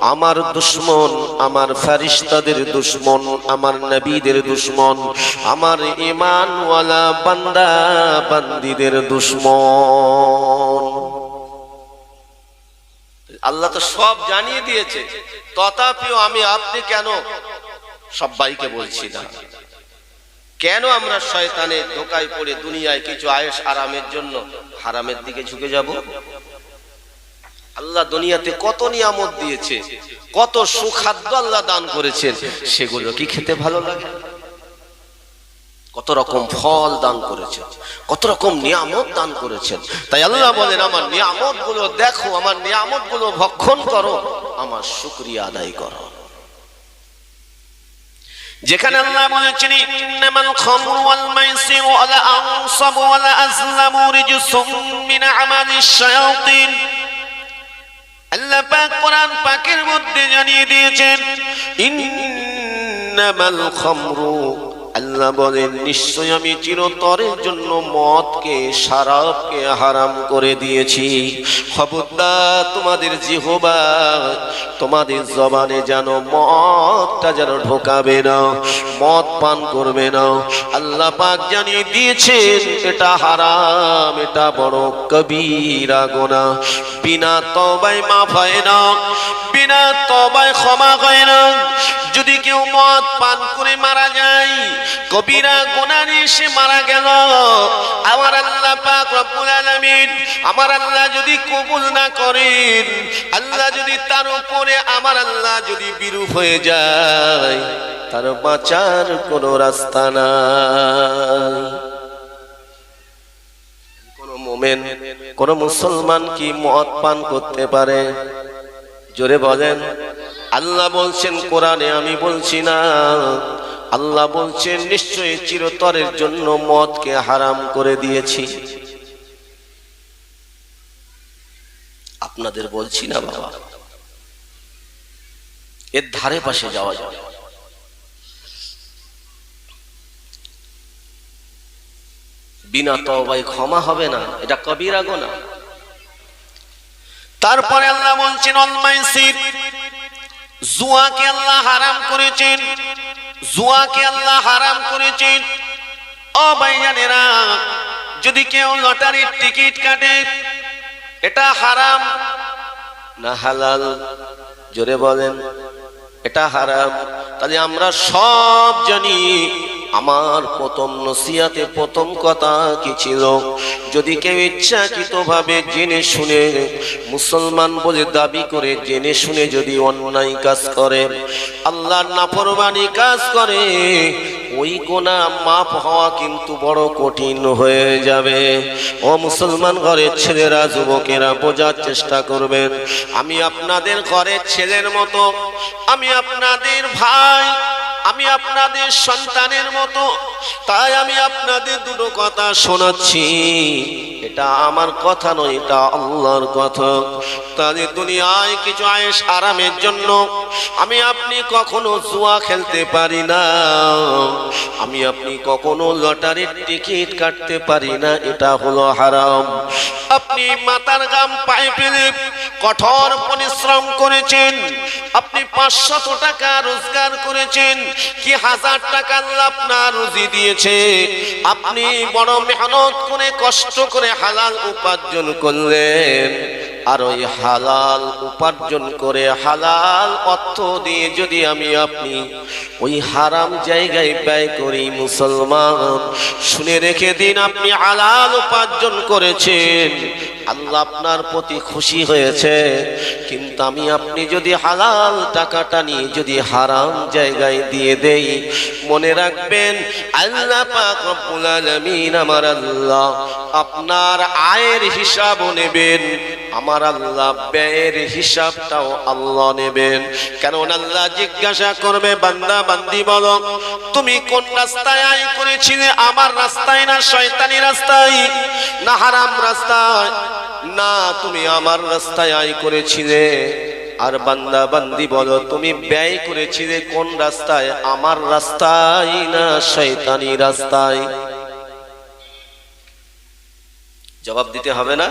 আমার দুশ্মন, আমার ফারিস্তাদের দুশ্মন, আমার নবীদের দুশ্মন, আমার ইমানওয়ালা বান্দা বান্দিদের দুশ্মন। আল্লাহ তো সব জানিয়ে দিয়েছে, তথাপিও আমি আপনি কেন? সবাইকে বলছি না। কেন আমরা শয়তানের ধোকায় পড়ে দুনিয়ায় কিছু আয়েস আরামের জন্য হারামের দিকে ঝুঁকে যাব? আল্লাহ দুনিয়াতে কত নিয়ামত দিয়েছে, কত সুখাদ্য আল্লাহ দান করেছেন, সেগুলো কি খেতে ভালো লাগে? কত রকম ফল দান করেছেন, কত রকম নিয়ামত দান করেছেন। তাই আল্লাহ বলেন, আমার নিয়ামতগুলো দেখো, আমার নিয়ামতগুলো ভক্ষণ করো, আমার শুক্রিয়া আদায় করো। যেখানে আল্লাহ বলেছেন, ইন্নামাল খামরু ওয়াল মাইসিরু ওয়াল আনসাবু ওয়াল আজলামু রিজসুম মিন আমালিশ শায়াতিন। আল্লাহ পাক কোরআন পাকের মধ্যে জানিয়ে দিয়েছেন ইন্নামাল খামরু আল্লাহ বলেন, নিশ্চয় আমি চিরতরের জন্য মদকে, শারাবকে হারাম করে দিয়েছি। খবরদার, তোমাদের জিহবা, তোমাদের জবানে যেন মদটা যেন ঢোকাবে না, মদ পান করবে না। আল্লাহ পাক জানিয়ে দিয়েছেন, এটা হারাম, এটা বড় কবিরা গোনা বিনা তবাই মাফায় মাফ না, তবায় ক্ষমা হয় না। যদি কেউ মদ পান করে মারা যায়, কবিরা গোনানি সে মারা গেল। আমার আল্লাহ পাক রব্বুল আলামিন, আমার আল্লাহ যদি কবুল না করেন, আল্লাহ যদি তার উপরে, আমার আল্লাহ যদি বিরূপ হয়ে যায়, তার বাঁচার কোনো রাস্তা মোমেন, কোন মুসলমান কি মদ পান করতে পারে? জোরে বলেন, আল্লাহ বলছেন, কোরআনে আমি বলছি না। আল্লাহ বলছেন, নিশ্চয়ই চিরতরের জন্য মদকে হারাম করে দিয়েছি। আপনাদের বলছি না, বাবা। এর ধারে পাশে যাওয়া যাবে। বিনা তবাই ক্ষমা হবে না, এটা কবিরা গোনা। তারপরে আল্লাহ বলছেন অলমাইসির জুয়াকে আল্লাহ হারাম করেছেন, জুয়াকে আল্লাহ হারাম করেছেন। ও ভাইজানেরা, যদি কেউ লটারির টিকিট কাটে, এটা হারাম না হালাল? জোরে বলেন, এটা হারাম। তাহলে আমরা সব জানি আমার প্রথম নসিয়াতে প্রথম কথা কি ছিল? যদি কেউ ইচ্ছাকৃত ভাবে জেনে শুনে মুসলমান বলে দাবি করে, জেনে শুনে যদি অন্যায় কাজ করে, আল্লাহর নাফরমানি কাজ করে, ওই গোনা মাপ হওয়া কিন্তু বড় কঠিন হয়ে যাবে। ও মুসলমান ঘরের ছেলেরা, যুবকেরা বোঝার চেষ্টা করবেন, আমি আপনাদের ঘরের ছেলের মতো, আমি আপনাদের ভাই আমি আপনাদের সন্তানের মতো, তাই আমি আপনাদের দুটো কথা শোনাচ্ছি। এটা আমার কথা নয়, এটা আল্লাহর কথা। তাদের দুনিয়ায় কিছু আয়েস আরামের জন্য আমি আপনি কখনো জুয়া খেলতে পারি না। আমি আপনি কখনো লটারির টিকিট কাটতে পারি না, এটা হলো হারাম। আপনি মাতার গাম পায়ে ফেলে কঠোর পরিশ্রম করেছেন, আপনি পাঁচশত টাকা রোজগার করেছেন কি হাজার টাকা আল্লাহ আপনার রুজি দিয়েছে? আপনি বড় মেহনত করে, কষ্ট করে হালাল উপার্জন করলেন। আর ওই হালাল উপার্জন করে হালাল অর্থ দিয়ে যদি আমি আপনি ওই হারাম জায়গায় ব্যয় করি মুসলমান, শুনে রেখে দিন আপনি হালাল উপার্জন করেছেন। আল্লাহ আপনার প্রতি খুশি হয়েছে, কিন্তু আমি আপনি যদি হালাল টাকাটা নিয়ে যদি হারাম জায়গায় দিয়ে দেই, মনে রাখবেন আল্লাহ আমার আল্লাহ আপনার আয়ের হিসাব নেবেন, আমার আল্লাহ ব্যয়ের হিসাবটাও আল্লাহ নেবেন। কারণ আল্লাহ জিজ্ঞাসা করবে, বান্দা, বান্দি বলো, তুমি কোন রাস্তায় আয় করেছিলে? আমার রাস্তায় না শয়তানি রাস্তায়? না হারাম রাস্তায়? না, তুমি আমার রাস্তায় আয় করেছিলে। আর বান্দা বান্দি বলো, তুমি ব্যয় করেছিলে কোন রাস্তায়? আমার রাস্তায় না শয়তানি রাস্তায়? জবাব দিতে হবে না?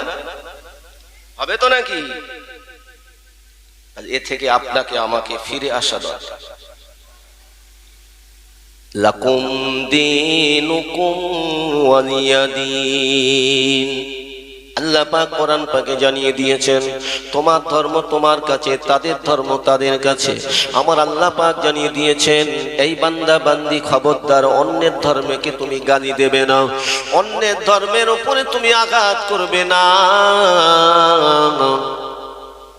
হবে তো নাকি? এ থেকে আপনাকে আমাকে ফিরে আসা দরকার। লাকুম দিনুকুম আল্লাহ পাক জানিয়ে দিয়েছেন, তোমার ধর্ম তোমার কাছে, তাদের ধর্ম তাদের কাছে। আমার পাক জানিয়ে দিয়েছেন, এই খবরদার, অন্যের ধর্মকে তুমি গালি দেবে না। অন্যের ধর্মের উপরে তুমি আঘাত করবে না।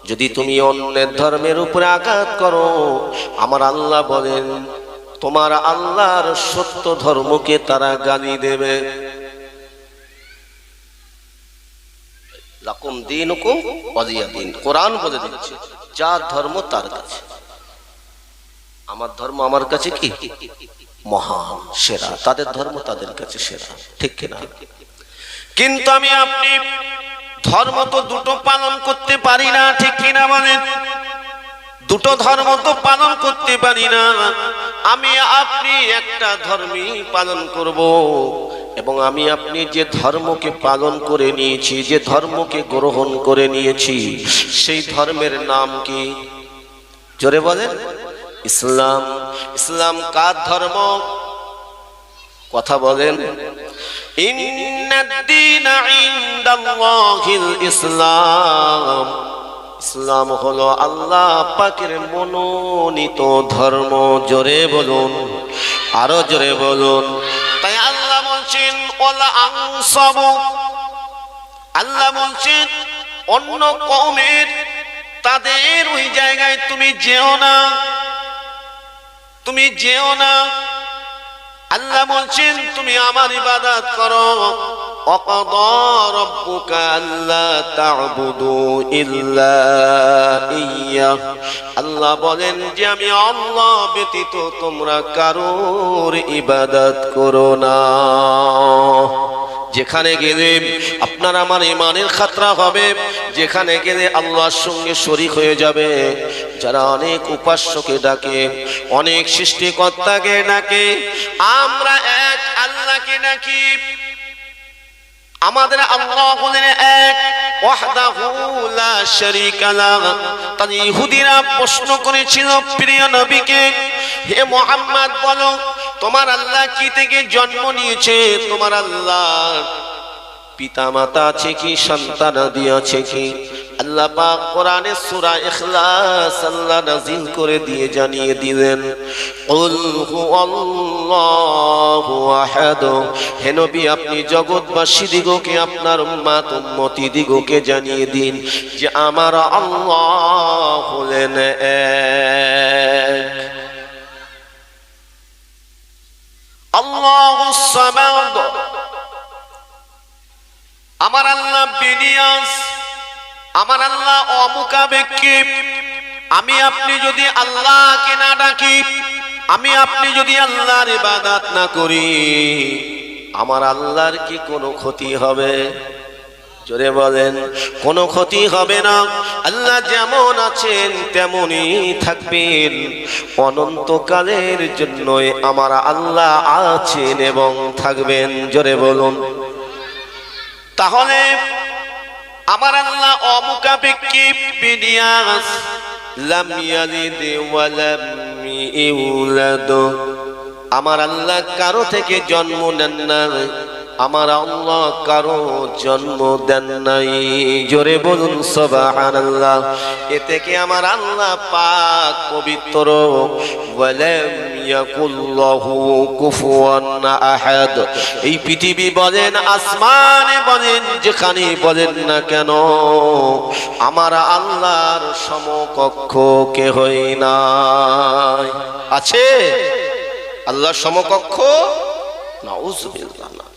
যদি তুমি অন্যের ধর্মের উপরে আঘাত করো, আমার আল্লাহ বলেন, তোমার আল্লাহর সত্য ধর্মকে তারা গালি দেবে। লাকুম দিন হুকুম দিন। কোরআন বলে দিচ্ছে যার ধর্ম তার কাছে। আমার ধর্ম আমার কাছে কি? মহান, সেরা। তাদের ধর্ম তাদের কাছে সেরা। ঠিক কিনা কিন্তু আমি আপনি ধর্ম তো দুটো পালন করতে পারি না, ঠিক কিনা বলেন দুটো ধর্ম তো পালন করতে পারি না। আমি আপনি একটা ধর্মই পালন করব। এবং আমি আপনি যে ধর্মকে পালন করে নিয়েছি, যে ধর্মকে গ্রহণ করে নিয়েছি, সেই ধর্মের নাম কি? জোরে বলেন, ইসলাম। ইসলাম কার ধর্ম? কথা বলেন। ইসলাম। ইসলাম হলো আল্লাহ পাকের মনোনীত ধর্ম। জোরে বলুন, আরও জোরে বলুন। তাই আল্লাহ আল্লাহ বলছেন, অন্য কমের তাদের ওই জায়গায় তুমি যেও না। তুমি যেও না। আল্লাহ বলছেন, তুমি আমার ইবাদত করো। وقضى ربك ألا تعبدوا إلا إياه আল্লাহ বলেন যে আমি আল্লাহ ব্যতীত তোমরা কারোর ইবাদত করো না যেখানে গেলে আপনার আমার ইমানের খাতরা হবে যেখানে গেলে আল্লাহর সঙ্গে শরিক হয়ে যাবে যারা অনেক উপাস্যকে ডাকে অনেক সৃষ্টিকর্তাকে ডাকে আমরা এক আল্লাহকে ডাকি আমাদের আল্লাহ হলেন এক ইহুদিরা প্রশ্ন করেছিল, প্রিয় নবীকে মোহাম্মদ বলো, তোমার আল্লাহ কি থেকে জন্ম নিয়েছে? তোমার আল্লাহ পিতা মাতা আছে কি সন্তানাদি আছে কি? আল্লাহ পাক কোরআনে সূরা ইখলাস আল্লাহ নাযিল করে দিয়ে জানিয়ে দিলেন, কুল হুয়াল্লাহু আহাদ। হে নবী, আপনি জগৎবাসী দিগকে, আপনার উম্মত, উম্মতি দিগকে জানিয়ে দিন যে আমার আল্লাহ হলেন এক। আল্লাহুস সামাদ। আমার আল্লাহ বিনিয়াস। আমার আল্লাহ অমুকাবেক্ষী আমি আপনি যদি আল্লাহকে না ডাকি, আমি আপনি যদি আল্লাহর ইবাদত না করি, আমার আল্লাহর কি কোনো ক্ষতি হবে? জোরে বলেন, কোনো ক্ষতি হবে না। আল্লাহ যেমন আছেন, তেমনই থাকবেন। অনন্তকালের জন্যই আমার আল্লাহ আছেন এবং থাকবেন। জোরে বলুন। তাহলে আমার আল্লাহ অমুকাপেক্ষী বিনিয়াস। লাম ইয়ালিদ ওয়া লাম ইউলাদ। আমার আল্লাহ কারও থেকে জন্ম নেন না আমার আল্লাহ কারও জন্ম দেন নাই। জোরে বলুন, সুবহানাল্লাহ। এ থেকে আমার আল্লাহ পাক পবিত্র। ওয়ালাম ইয়াকুল্লাহু কুফুয়ান আহাদ। এই পৃথিবী বলেন, আসমানে বলেন, যেখানে বলেন না কেন, আমার আল্লাহর সমকক্ষ কে হই নাই। আছে? আল্লাহর সমকক্ষ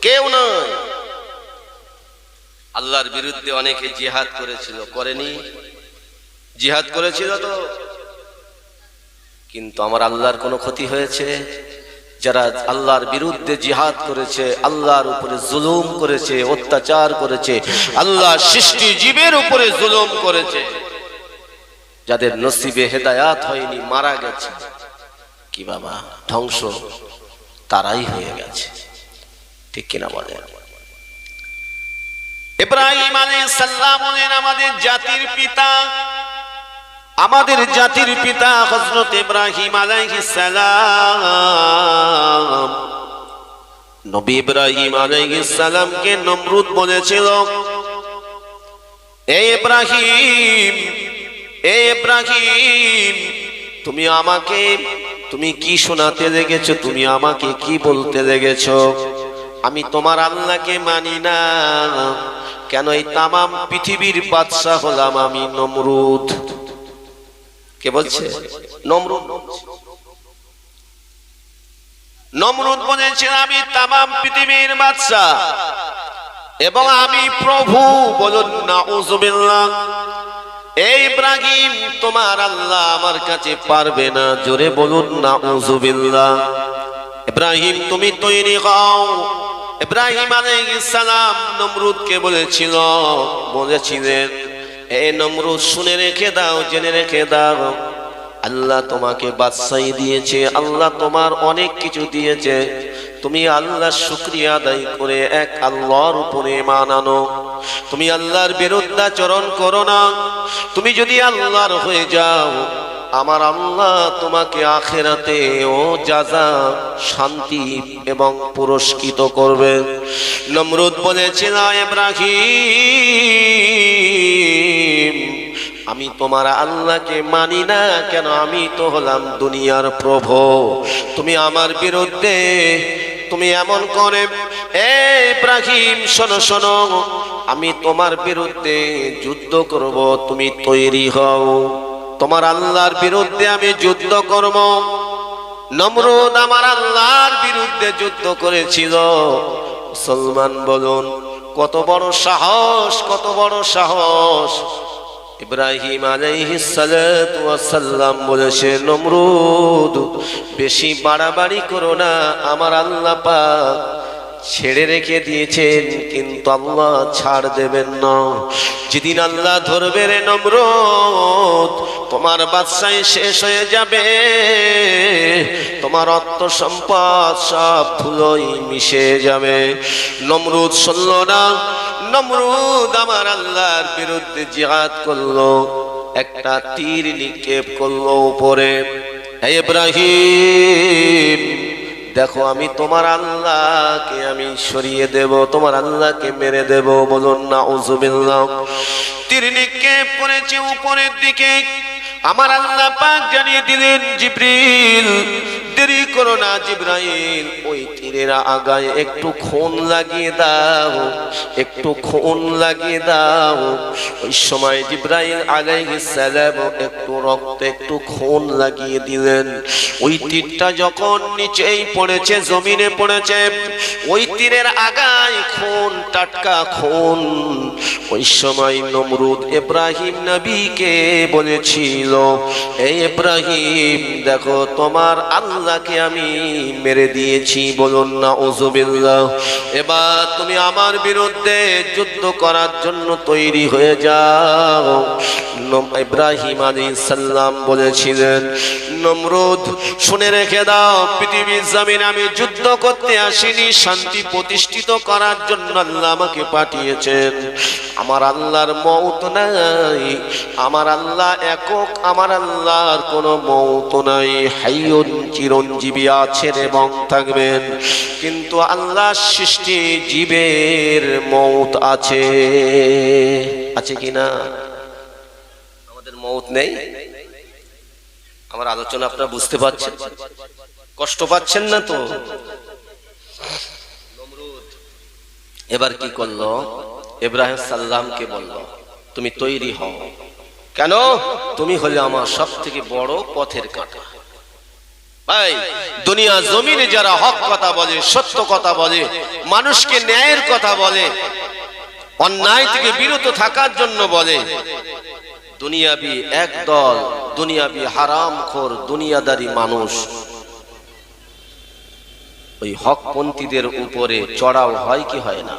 কেউ নাই। আল্লাহর বিরুদ্ধে অনেকে জিহাদ করেছিল, করেনি? জিহাদ করেছিল তো? কিন্তু আমার আল্লাহর কোনো ক্ষতি হয়েছে? যারা আল্লাহর বিরুদ্ধে জিহাদ করেছে, আল্লাহর উপরে জুলুম করেছে, অত্যাচার করেছে, আল্লাহ সৃষ্টি জীবের উপরে জুলুম করেছে, যাদের নসিবে হেদায়াত হয়নি, মারা গেছে। কি বাবা, ধ্বংস, তারাই হয়ে গেছে। ঠিক কিনা বলে। ইব্রাহিম আমাদের জাতির পিতা, আমাদের জাতির পিতা হযরত ইব্রাহিম সালাম। নবী ইব্রাহিম সালামকে নমরুদ বলেছিল, এ ইব্রাহিম এ ইব্রাহিম, তুমি আমাকে, তুমি কি শোনাতে লেগেছো? তুমি আমাকে কি বলতে লেগেছো? আমি তোমার আল্লাহকে মানি না। কেন এই তামাম পৃথিবীর বাদশাহ হলাম আমি নমরুদ। কে বলছে? নমরুদ। নমরুদ বলেছেন, আমি তামাম পৃথিবীর বাদশাহ। এবং আমি প্রভু বলুন না এই ইব্রাহিম তোমার আল্লাহ আমার কাছে পারবে না। জোরে বলুন না উজুবিল্লাহ ইব্রাহিম, তুমি তৈরি হও। ইব্রাহিম আলাইহিস সালাম নমরুদকে বলেছিল, বলেছিলেন এ নমরুদ, শুনে রেখে দাও, জেনে রেখে দাও। আল্লাহ তোমাকে বাদশাহী দিয়েছে, আল্লাহ তোমার অনেক কিছু দিয়েছে। তুমি আল্লাহ শুক্রিয়া আদায় করে এক আল্লাহর উপরে মানানো তুমি আল্লাহর বিরুদ্ধাচরণ করো না। তুমি যদি আল্লাহর হয়ে যাও আমার আল্লাহ তোমাকে আখেরাতে ও যাজা, শান্তি এবং পুরস্কৃত করবে। নমরুদ বলেছিল ইব্রাহিম, আমি তোমার আল্লাহকে মানি না, কেন আমি তো হলাম দুনিয়ার প্রভু। তুমি আমার বিরুদ্ধে, তুমি এমন করে, এ ইব্রাহিম, শোনো শোনো, আমি তোমার বিরুদ্ধে যুদ্ধ করব, তুমি তৈরি হও। তোমার আল্লাহর বিরুদ্ধে আমি যুদ্ধ করব। নমরুদ আমার আল্লাহর বিরুদ্ধে যুদ্ধ করেছিল। মুসলমান বলুন, কত বড় সাহস, কত বড় সাহস। ইব্রাহিম আলাইহিস সালাতু বলেছে, নমরুদ, বেশি বাড়াবাড়ি করো না, আমার আল্লাহ পাক ছেড়ে রেখে দিয়েছেন, কিন্তু আল্লাহ ছাড় দেবেন না। যেদিন আল্লাহ ধরবে রে নম্র তোমার বাদশাই শেষ হয়ে যাবে। তোমার অর্থ সম্পদ সব ধুলোই মিশে যাবে। নমরুদ শুনল না, নমরুদ আমার আল্লাহর বিরুদ্ধে জিহাদ করল, একটা তীর নিক্ষেপ করল উপরে। ইব্রাহিম দেখো, আমি তোমার আল্লাহকে আমি সরিয়ে দেব, তোমার আল্লাহকে মেরে দেব, বলুন না ওজুবিল্লাহ তিরনিকে পড়েছে উপরের দিকে, আমার আল্লাহ পাক জানিয়ে দিলেন, জিব্রিল দেরি করো না জিব্রাইল। ওই তীরের আগায় একটু খুন লাগিয়ে দাও, একটু খুন লাগিয়ে দাও। ওই সময় জিব্রাইল আলাইহিস সালাম একটু রক্ত একটু খুন লাগিয়ে দিলেন। ওই তীরটা যখন নিচেই পড়েছে, জমিনে পড়েছে, ওই তীরের আগায় খুন, টাটকা খুন। ওই সময় নমরুদ ইব্রাহিম নবীকে বলেছিল এই ইব্রাহিম, দেখো তোমার আল্লাহকে আমি মেরে দিয়েছি, বলুন না ওজুবিল্লাহ এবার তুমি আমার বিরুদ্ধে যুদ্ধ করার জন্য তৈরি হয়ে যাও। ইব্রাহিম আলী সাল্লাম বলেছিলেন, নমরুদ, শুনে রেখে দাও, পৃথিবীর জমিন আমি যুদ্ধ করতে আসিনি, শান্তি প্রতিষ্ঠিত করার জন্য আল্লাহ আমাকে পাঠিয়েছেন। আমার আল্লাহর মৌত নাই, আমার আল্লাহ একক, আমার আল্লাহর কোনো মৌত নাই। হাইয়ন চিরঞ্জীবী আছেন এবং থাকবেন। কিন্তু আল্লাহ সৃষ্টি জীবের মৌত আছে। আছে কি না? আমাদের মৌত নেই। আমার আলোচনা আপনারা বুঝতে পারছেন? কষ্ট পাচ্ছেন না তো? এবার কি করল? ইব্রাহিম সাল্লামকে বলল, তুমি তৈরি হও। কেন? তুমি হলে আমার সব থেকে বড় পথের কাঁটা। ভাই, দুনিয়া জমিনে যারা হক কথা বলে, সত্য কথা বলে, মানুষকে ন্যায়ের কথা বলে, অন্যায় থেকে বিরত থাকার জন্য বলে, দুনিয়াবি একদল দুনিয়াবি হারামখোর দুনিয়াদারি মানুষ। ওই হকপন্থীদের উপরে চড়াও হয় কি হয় না?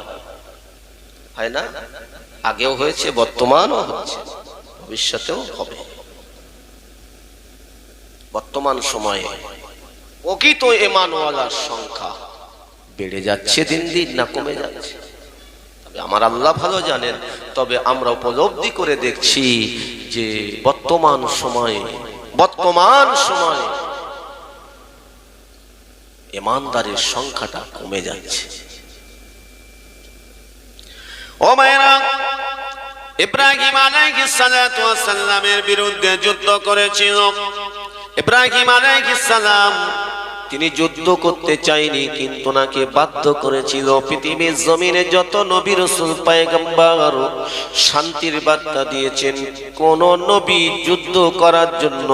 হয় না? আগেও হয়েছে, বর্তমানও হচ্ছে, ভবিষ্যতেও হবে। বর্তমান সময়ে। প্রকৃত এমানওয়ালার সংখ্যা। বেড়ে যাচ্ছে দিন দিন না কমে যাচ্ছে। তবে আমার আল্লাহ ভালো জানেন তবে আমরা উপলব্ধি করে দেখছি যে বর্তমান সময়ে বর্তমান সময়ে ইমানদারের সংখ্যাটা কমে যাচ্ছে। ও মায়েরা ইব্রাহিম আলাইহিস সালাতু ওয়াস সালামের বিরুদ্ধে যুদ্ধ করেছিল। ইব্রাহিম আলাইহিস সালাম তিনি যুদ্ধ করতে চাইনি, কিন্তু নাকি বাধ্য করেছিল। পৃথিবীর জমিনে যত নবী রসুল, পায়গাম্বার শান্তির বার্তা দিয়েছেন, কোন নবী যুদ্ধ করার জন্য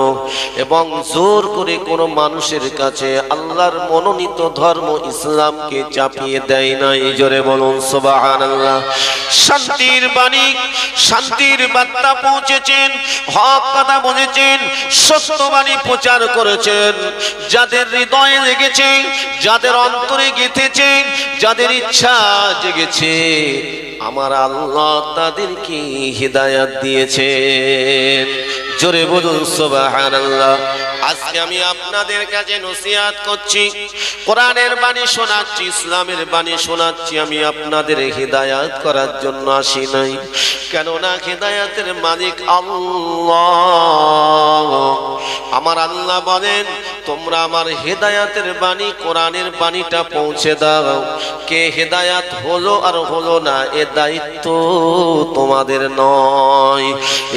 এবং জোর করে কোন মানুষের কাছে আল্লাহর মনোনীত ধর্ম ইসলামকে চাপিয়ে দেয় না জোরে বলুন সোবাহান আল্লাহ শান্তির বাণী, শান্তির বার্তা পৌঁছেছেন, হক কথা বলেছেন, সত্যবাণী প্রচার করেছেন। যাদের হৃদয়ে লেগেছে, যাদের অন্তরে গেঁথেছে, যাদের ইচ্ছা জেগেছে, আমার আল্লাহ তাদেরকে হৃদায়াত দিয়েছে। জোরে বলুন সোবাহ আল্লাহ আজকে আমি আপনাদের কাছে নসিহাত করছি। কোরআনের বাণী শোনাচ্ছি, ইসলামের বাণী শোনাচ্ছি। আমি আপনাদের হৃদায়াত করার জন্য আসি নাই। কেননা হৃদায়াতের মালিক আল্লাহ। আমার আল্লাহ বলেন, তোমরা আমার হেদায়াতের বাণী, কোরআনের বাণীটা পৌঁছে দাও। কে হেদায়াত হলো আর হলো না, এ দায়িত্ব তোমাদের নয়।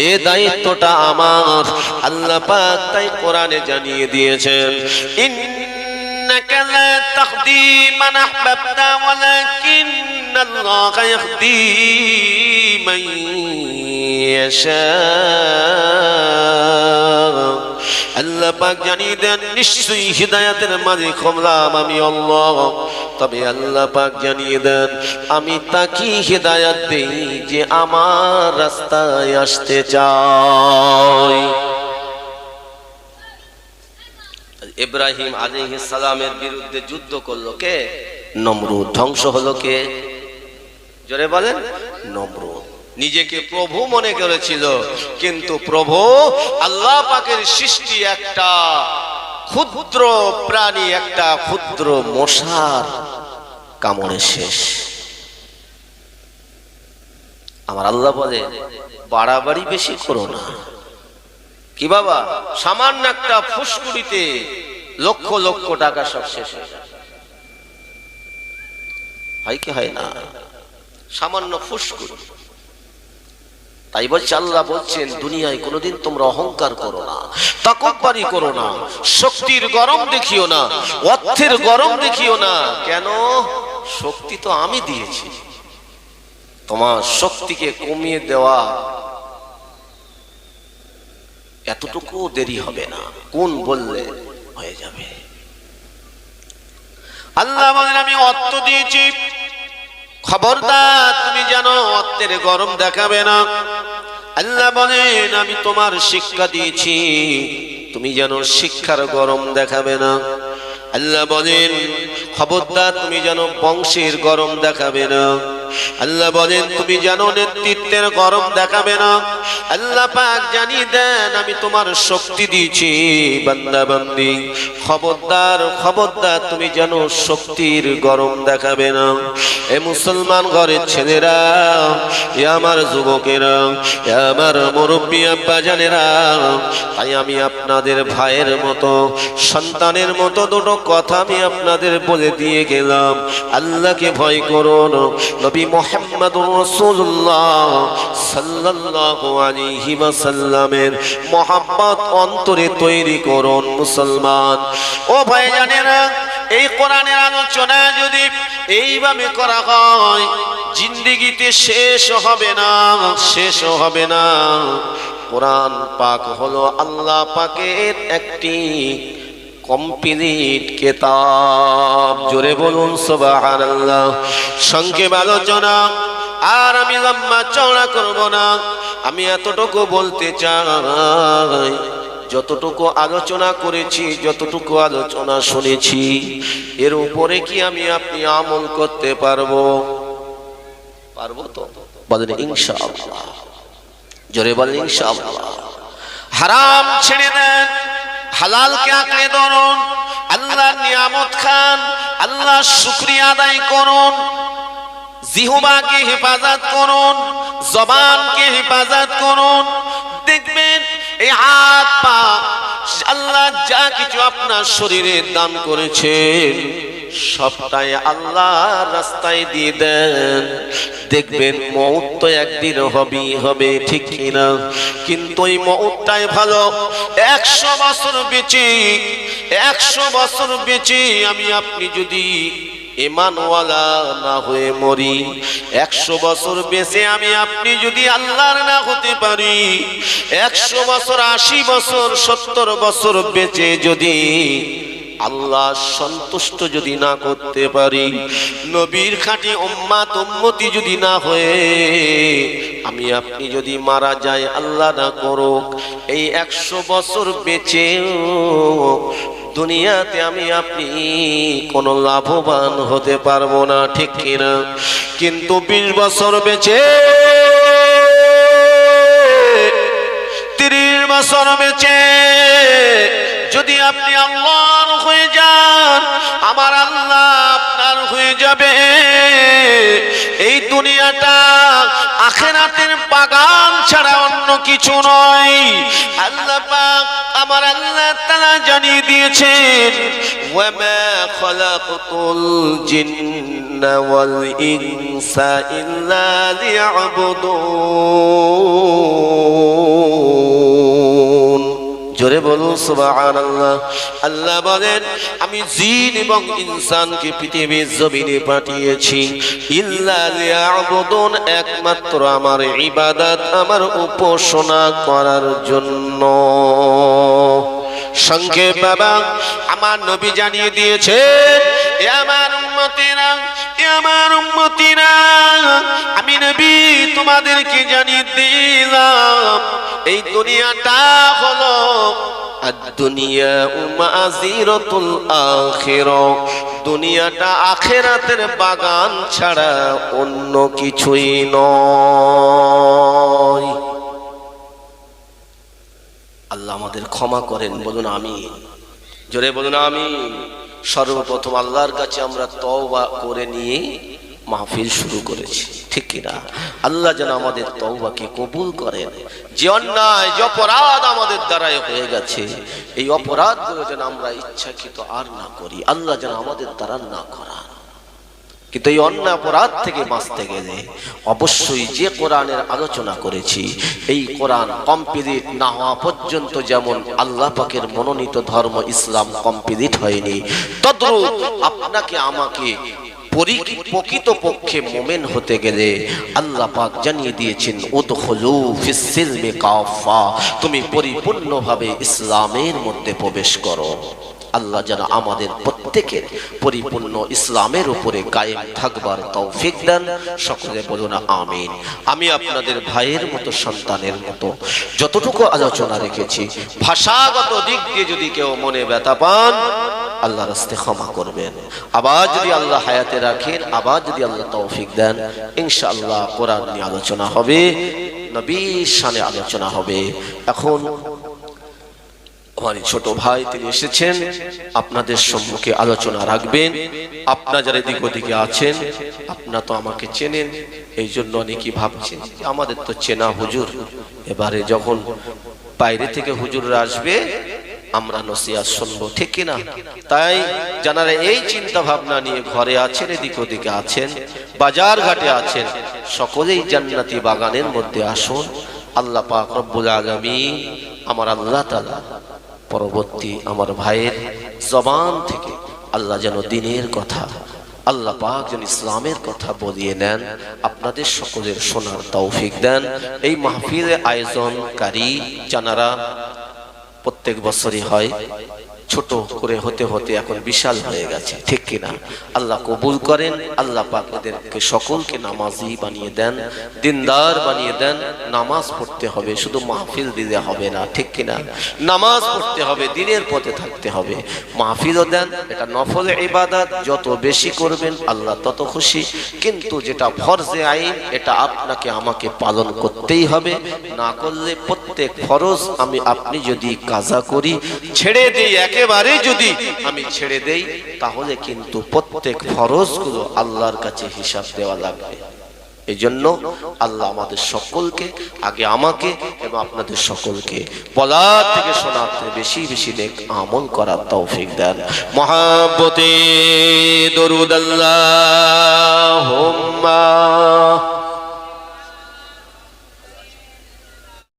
এ দায়িত্বটা আমার। আল্লাহ পাক তাই কোরআনে জানিয়ে দিয়েছেন إنك لا تهدي من أحببت ولكن الله يهدي من يشاء আল্লাহ পাক জানিয়ে দেন নিশ্চয়ই হৃদায়াতের মালিক হলাম আমি আল্লাহ তবে আল্লাহ পাক জানিয়ে দেন আমি তাকে হৃদায়াত দেই যে আমার রাস্তায় আসতে চাই ইব্রাহিম আলাইহিস সালামের বিরুদ্ধে যুদ্ধ করল কে? নমরুদ। ধ্বংস হলো কে? জোরে বলেন। নমরুদ। নিজেকে প্রভু মনে করেছিল, কিন্তু প্রভু আল্লাহ পাকের সৃষ্টি একটা ক্ষুদ্র প্রাণী, একটা ক্ষুদ্র মশার কামড়ে শেষ। আমার আল্লাহ বলে, বাড়াবাড়ি বেশি করো না। কি বাবা? সামান্য একটা ফুসকুড়িতে লক্ষ লক্ষ টাকা সব শেষ হয়ে কি হয় না? সামান্য ফুসকুড়ি। তাই বলছে আল্লাহ বলছেন, দুনিয়ায় কোনোদিন তোমরা অহংকার করো না, তাকব্বারি করো না, শক্তির গরম দেখিও না, অর্থের গরম দেখিও না। কেন? শক্তি তো আমি দিয়েছি। তোমার শক্তিকে কমিয়ে দেওয়া এতটুকু দেরি হবে না। কোন বললে? হয়ে যাবে। আল্লাহ বলেন, আমি অর্থ দিয়েছি। খবরদার, তুমি যেন অর্থের গরম দেখাবে না। আল্লাহ বলেন, আমি তোমার শিক্ষা দিয়েছি। তুমি যেন শিক্ষার গরম দেখাবে না। আল্লাহ বলেন, খবরদার, তুমি যেন বংশের গরম দেখাবে না। আল্লাহ বলেন, তুমি জানো নেতৃত্বের গরম দেখাবে না। আল্লাহ পাক জানিয়ে দেন, আমি তোমার শক্তি দিয়েছি বান্দা বান্দি খবরদার খবরদার, তুমি জানো শক্তির গরম দেখাবে না। এ মুসলমান ঘরের ছেলেরা, এ আমার যুবকেরা, এ আমার মুরব্বী আব্বা জানেরা, তাই আমি আপনাদের ভাইয়ের মতো, সন্তানের মতো দুটো কথা আমি আপনাদের বলে দিয়ে গেলাম। আল্লাহকে ভয় করুন নবী মোহাম্মদ রসুল্লাহ সাল্লাল্লাহু আলাইহি ওয়াসাল্লামের মহাব্বত অন্তরে তৈরি করুন মুসলমান। ও ভাই এই কোরআনের আলোচনা যদি এইভাবে করা হয়, জিন্দিগিতে শেষ হবে না, শেষ হবে না। কোরআন পাক হলো আল্লাহ পাকের একটি কমপ্লিট কেতাব। জোরে বলুন, সুবহানাল্লাহ। সংক্ষেপ আলোচনা আর আমি লম্বা চওড়া করব না। আমি এতটুকু বলতে চাই, যতটুকু আলোচনা করেছি, যতটুকু আলোচনা শুনেছি, এর উপরে কি আমি আপনি আমল করতে পারব? পারব তো? বলেন, ইনশাআল্লাহ। জোরে বলেন, ইনশাআল্লাহ। হারাম ছেড়ে দেন। হালালকে আঁকড়ে ধরুন আল্লাহ নিয়ামত খান আল্লাহ শুক্রিয়া আদায় করুন জিহুবাকে হেফাজত করুন জবানকে হেফাজত করুন, দেখবেন এই হাত পা আল্লাহ যা কিছু আপনার শরীরে দান করেছেন, সবটাই আল্লাহ রাস্তায় দিয়ে দেন। দেখবেন মৌত তো একদিন হবেই হবে, ঠিক কিনা? কিন্তু ওই মৌতটাই ভালো। একশো বছর বেঁচে, একশো বছর বেঁচে আমি আপনি যদি ইমানওয়ালা না হয়ে মরি। একশো বছর বেঁচে আমি আপনি যদি আল্লাহর না হতে পারি, একশো বছর, আশি বছর, সত্তর বছর বেঁচে যদি আল্লাহ সন্তুষ্ট যদি না করতে পারি, নবীর খাঁটি উম্মাত, উম্মতি যদি না হয়ে আমি আপনি যদি মারা যায় আল্লাহ না করুক, এই একশো বছর বেঁচেও দুনিয়াতে আমি আপনি কোনো লাভবান হতে পারব না, ঠিক কিনা? কিন্তু বিশ বছর বেঁচে, তিরিশ বছর বেঁচে, যদি আপনি আল্লাহর হয়ে যান, আমার আল্লাহ আপনার হয়ে যাবে। এই দুনিয়াটা আখেরাতের বাগান ছাড়া কিছু নয়। আল্লাহ পাক আমার আল্লাহ তারা জানিয়ে দিয়েছেন ইনসা ইল্লা জোরে বলুন আল্লাহ বলেন, আমি জিন এবং ইনসানকে পৃথিবীর জমিনে পাঠিয়েছি। ইল্লা একমাত্র আমার ইবাদত, আমার উপাসনা করার জন্য। সংক্ষেপ বাবা, আমার নবী জানিয়ে দিয়েছে আমার উম্মতেরা, এ আমার উম্মতিরা, আমি নবী তোমাদেরকে জানিয়ে দিলাম, এই দুনিয়াটা হলো দুনিয়া দুনিয়াটা আখেরাতের বাগান ছাড়া অন্য কিছুই নয়। আল্লাহ আমাদের ক্ষমা করেন, বলুন আমি জোরে বলুন আমি সর্বপ্রথম আল্লাহর কাছে আমরা তওবা করে নিয়ে মাহফিল শুরু করেছি, ঠিক কিনা আল্লাহ যেন আমাদের তওবাকে কবুল করেন। যে অন্যায়, যে অপরাধ আমাদের দ্বারাই হয়ে গেছে, এই অপরাধগুলো যেন আমরা ইচ্ছাকৃত আর না করি। আল্লাহ যেন আমাদের দ্বারা না করান। কিন্তু এই অন্য অপরাধ থেকে বাঁচতে গেলে অবশ্যই যে কোরআনের আলোচনা করেছি, এই কোরআন কমপ্লিট না হওয়া পর্যন্ত যেমন আল্লাহ পাকের মনোনীত ধর্ম ইসলাম কমপ্লিট হয়নি, তদ্রুপ আপনাকে আমাকে পরি- প্রকৃতপক্ষে মোমেন হতে গেলে আল্লাহ পাক জানিয়ে দিয়েছেন, উদখুলু ফিস সিলমি কাফা তুমি পরিপূর্ণভাবে ইসলামের মধ্যে প্রবেশ করো। আল্লাহ যেন আমাদের প্রত্যেকের পরিপূর্ণ ইসলামের উপরে কায়েম থাকবার তৌফিক দেন। সকলে বলুন আমিন। আমি আপনাদের ভাইয়ের মতো, সন্তানের মতো। যতটুকু আলোচনা রেখেছি, ভাষাগত দিক দিয়ে যদি কেউ মনে ব্যথা পান আল্লাহ রাস্তে ক্ষমা করবেন। আবার যদি আল্লাহ হায়াতে রাখেন, আবার যদি আল্লাহ তৌফিক দেন, ইনশাআল্লাহ কোরআন নিয়ে আলোচনা হবে নবী শানে আলোচনা হবে। এখন আমার ছোট ভাই তিনি এসেছেন, আপনাদের সম্মুখে আলোচনা রাখবেন। আপনারা যারা এদিক ওদিকে আছেন, আপনারা তো আমাকে চেনেন এই জন্য অনেকেই ভাবছেন আমাদের তো চেনা হুজুর। এবারে যখন বাইরে থেকে হুজুররা আসবে, আমরা নসিয়া শুনব, ঠিক কিনা? তাই যারা এই চিন্তা ভাবনা নিয়ে ঘরে আছেন, এদিক ওদিকে আছেন, বাজার ঘাটে আছেন, সকলেই জান্নাতি বাগানের মধ্যে আসুন। আল্লাহ পাক রব্বুল আলামিন আমার আল্লাহ তাআলা পরবর্তী আমার ভাইয়ের জবান থেকে আল্লাহ যেন দিনের কথা, আল্লাহ পাক যেন ইসলামের কথা বলিয়ে নেন। আপনাদের সকলের শোনার তৌফিক দেন। এই মাহফিলের আয়োজনকারী জানারা প্রত্যেক বছরই হয়। ছোট করে হতে হতে এখন বিশাল হয়ে গেছে, ঠিক কিনা? আল্লাহ কবুল করেন, আল্লাহ পাক এদেরকে সকলকে নামাজি বানিয়ে দেন, দিনদার বানিয়ে দেন, নামাজ পড়তে হবে, শুধু মাহফিল দিলে হবে না, ঠিক কিনা? নামাজ পড়তে হবে, দিনের পথে থাকতে হবে, মাহফিলও দেন, এটা নফল ইবাদত, যত বেশি করবেন আল্লাহ তত খুশি, কিন্তু যেটা ফরজে আইন, এটা আপনাকে, আমাকে পালন করতেই হবে, না করলে প্রত্যেক ফরজ, আমি আপনি যদি কাজা করি, ছেড়ে দেই একেবারে যদি আমি ছেড়ে দেই, তাহলে কিন্তু প্রত্যেক ফরজগুলো আল্লাহর কাছে হিসাব দেওয়া লাগবে। এই জন্য আল্লাহ আমাদের সকলকে, আগে আমাকে এবং আপনাদের সকলকে বলার থেকে শোনাতে বেশি বেশি নেক আমল করার তৌফিক দেন। মহাব্বতে দরুদ আল্লাহ